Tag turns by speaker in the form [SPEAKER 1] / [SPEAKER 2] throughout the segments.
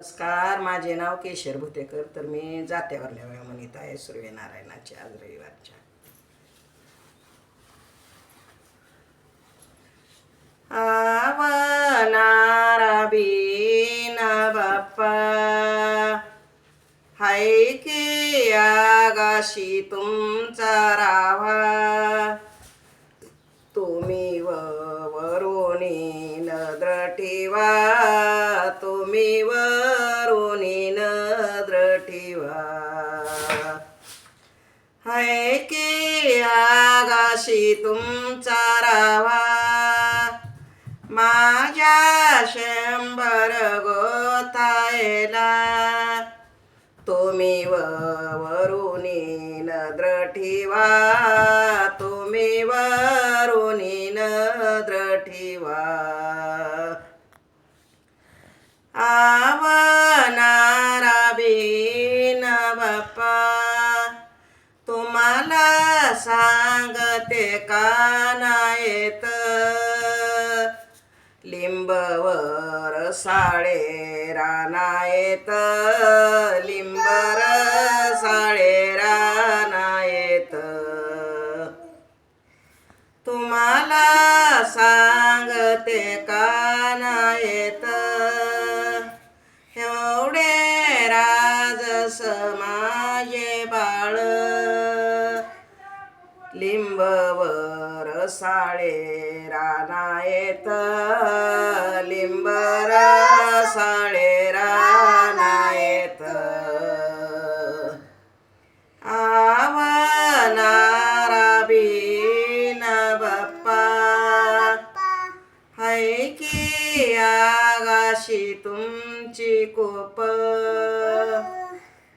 [SPEAKER 1] नमस्कार माझे नाव केशर भुतेकर तर मी जात्यावरल्या म्हणत आहे सूर्यनारायणाच्या आज रविवारच्या. आवनारा बीना बाप्पा हाय की आगाशी तुमचा रावा. तुम्ही व वरुणी नद्र ठेवा तुम्ही व ठेवा हाय की आगाशी तुमचा रावा माझ्या शंभर गोतायला तुम्ही व वरुणी नद्र ठेवा तुम्ही वरुणी नद्र ठेवा सांगते का येत लिंबवर साळे राना येत लिंबर साळे राना येत तुम्हाला सांगते का येत एवढे राज समाजे बाळ लिंबवर साळे राना येत लिंबर साळे राना येत आवनारा बीन बाप्पा. हाय की आगाशी तुमची कोप.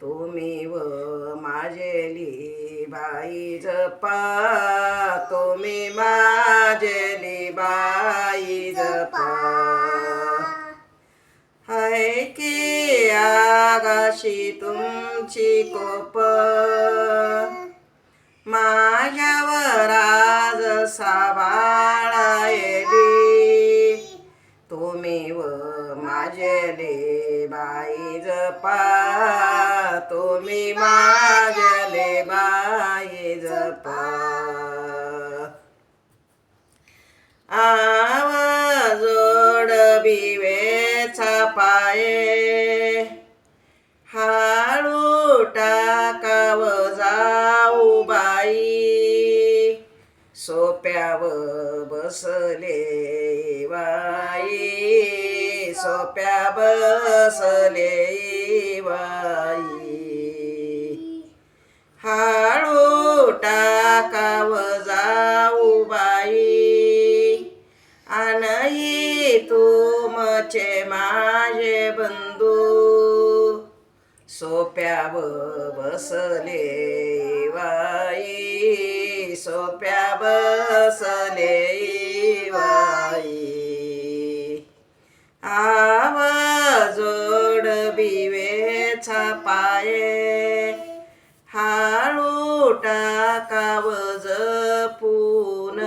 [SPEAKER 1] तुम्ही व माझेली बाई जपा तुम्ही माझेली बाई जपा. हाय की आगाशी तुमची कोप? माझ्यावर आज साबाळा येली तुम्ही व माझले बाई जपा तुम्ही माझले आवाजोड बिवेचा पाये हाळू टाकाव जाऊ बाई. सोप्याव बसले बाई. सोप्या बसले बाई. हाड तुमचे माझे बंधू. सोप्याव बसले वाई सोप्या बसले वाई. आवाजोड बिवेचा पाये हाळू टाकाव जपून.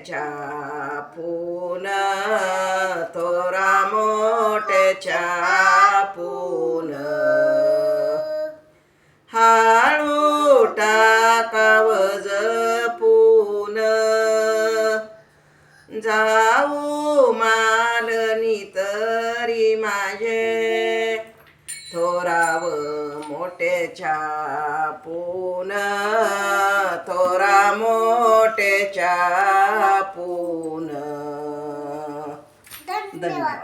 [SPEAKER 1] मोठ्याच्या पून थोरा मोठ्याच्या पून हाळू टाकाव पून. जाऊ मालनी तरी माझे थोराव मोठेच्या पून थोरा मोठेच्या पून धन्यवाद.